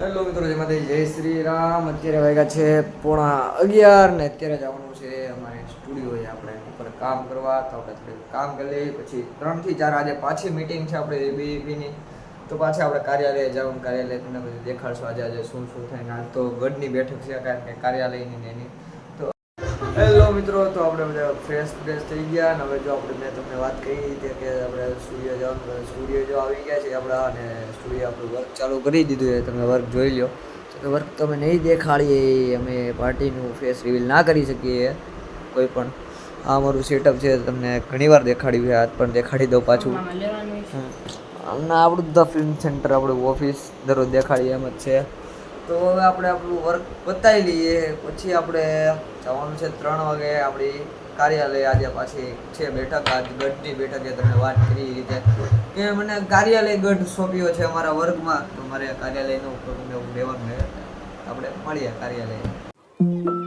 Hello મિત્રો જેમાંથી જય શ્રી રામ અત્યારે વાગ્યા છે પોણા અગિયાર ને અત્યારે જવાનું છે અમારે સ્ટુડિયો છે આપણે ઉપર કામ કરવા. તો આપણે થોડીક કામ કરી લઈએ. પછી ત્રણથી ચાર આજે પાછી મીટિંગ છે આપણે એબીવીની તો પાછા આપણે કાર્યાલય જવાનું. કાર્યાલય તમને બધું દેખાડશું આજે આજે શું શું થાય આજ તો ગઢની બેઠક છે, કારણ કે કાર્યાલયની એની. હેલો મિત્રો તો આપણે બધા ફ્રેશ ફ્રેશ થઈ ગયા અને હવે જો આપણે મેં તમને વાત કરી હતી કે આપણે સ્ટુડિયો જવાનું સ્ટુડિયો જો આવી ગયા છે આપણા અને સ્ટુડિયો આપણું વર્ક ચાલુ કરી દીધું છે. તમે વર્ક જોઈ લો. તો વર્ક તમે નહીં દેખાડીએ અમે પાર્ટીનું ફેસ રિવીલ ના કરી શકીએ કોઈ પણ. આ અમારું સેટઅપ છે તમને ઘણીવાર દેખાડ્યું છે હાથ પણ દેખાડી દઉં પાછું. હમ. હમણાં આપણું ધ ફિલ્મ સેન્ટર આપણું ઓફિસ દરરોજ દેખાડીએ એમ જ છે. તો હવે આપણે આપણું વર્ક પતાવી લઈએ. પછી આપણે જવાનું છે ત્રણ વાગે આપણી કાર્યાલય આજે પાછી છે બેઠક. આજ ગઢની બેઠક એ તમે વાત કરી રીતે કે મને કાર્યાલય ગઢ સોંપ્યો છે અમારા વર્ગમાં. તો મારે કાર્યાલયનો મને એવું લેવાનું આપણે મળીએ કાર્યાલય.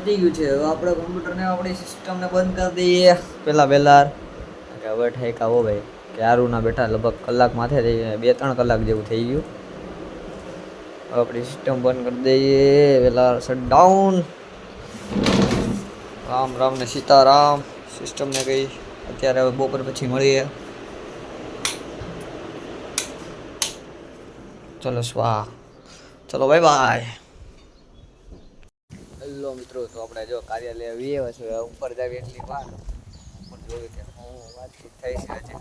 પતી ગયું છે. હવે આપણે કોમ્પ્યુટરને આપણી સિસ્ટમને બંધ કરી દઈએ. પહેલાં પહેલાં કે હવે ઠેક આવો ભાઈ. કે આરુના બેઠા લગભગ કલાક માથે થઈ ગયા. બે ત્રણ કલાક જેવું થઈ ગયું. હવે આપણી સિસ્ટમ બંધ કરી દઈએ. પહેલાં શટડાઉન રામ રામ ને સીતારામ. સિસ્ટમને કહી અત્યારે હવે બપોર પછી મળીએ. ચલો સ્વાહ. ચલો બાય બાય હેલો મિત્રો, તો આપણે જો કાર્યાલય વીએ છે ઉપર જાવી એટલી વાર. ઉપર જોયું કે હું વાતચીત થઈ છે આજે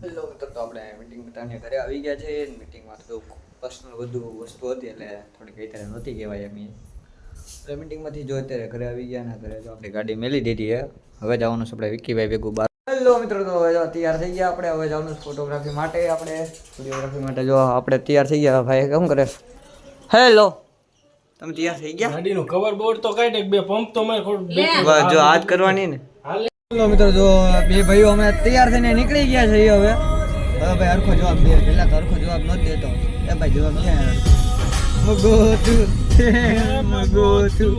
હેલો મિત્રો, તો આપણે મીટિંગ બધાને ઘરે આવી ગયા છે. મીટિંગમાં તો પર્સનલ બધું વસ્તુ હતી, એટલે થોડીક અત્યારે નહોતી કહેવાય એમ એટલે મીટિંગમાંથી જો અત્યારે ઘરે આવી ગયા ને, ઘરે જો આપણે ગાડી મેલી દીધી છે. હવે જવાનું છે આપણે વિક્કીભાઈ ભેગું બાર. હેલો મિત્રો, તો હવે તૈયાર થઈ ગયા આપણે. હવે જવાનું ફોટોગ્રાફી માટે આપણે. વિડીયોગ્રાફી માટે જો આપણે તૈયાર થઈ ગયા. ભાઈ કેમ કરે? હેલો. તમે તૈયાર થઈ ગયા? ગાડીનું કવર બોર્ડ તો કાઢ એક બે પંપ તો મેં જો આજ કરવાની ને. હાલો મિત્રો જો બે ભાઈઓ અમે તૈયાર થઈને નીકળી ગયા છે હવે. હવે ભાઈ હરખો જવાબ દે. પેલા તો હરખો જવાબ નથી દેતો. એ ભાઈ જવાબ ક્યાં મગો તું મગો તું.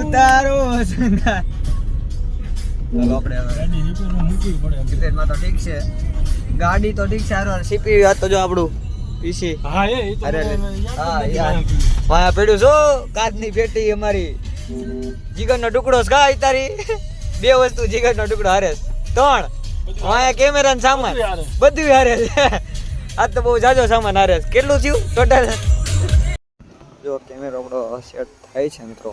ઉતારો સંગા આપણે ગાડી તો ઠીક છે. ગાડી તો ઠીક છે હારો સીપી વાત તો જો આપણું. પીસી હા એ તો અરે હા, યાર. માયા. વાયા પડ્યું છો કાચની પેટી અમારી. જીગરનો ટુકડો ખાય તારી. બે વસ્તુ જીગરનો ટુકડો હારે ત્રણ. વાયા કેમેરા ને સામાન. બધું હારે. આ તો બહુ જાજો સામાન હારે કેટલું થયું? ટોટલ જો કેમેરો આપણો સેટ થાય છે મિત્રો.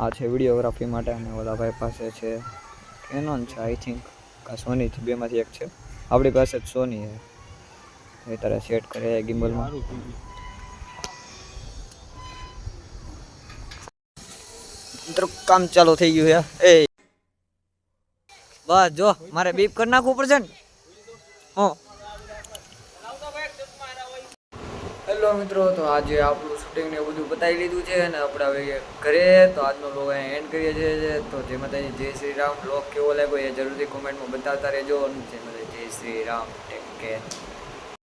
આ છે વિડીયોગ્રાફી માટે અને ઓલા ભાઈ પાસે છે. કેનોન છે આઈ થિંક કા સોની બેમાંથી એક છે. આપણી પાસે જ સોની છે. એ તારે સેટ કરે ગિમ્બલમાં સારું કીધું. મિત્રો, કામ ચાલુ થઈ ગયું છે. એ. બસ જો, મારે બીપ કરી નાખવું પડશે ને. હો. હેલો મિત્રો, તો આજે આપણું શૂટિંગ ને બધું બતાવી લીધું છે અને આપણે હવે ઘરે, તો આજનો બ્લોગ અહીંયા એન્ડ કરીએ છીએ તો જેમાં માતાજી, જય શ્રી રામ બ્લોગ કેવો લાગ્યો એ જરૂરથી કોમેન્ટમાં બતાવતા રહેજો. અને માતાજી, જય શ્રી રામ ટેક કેર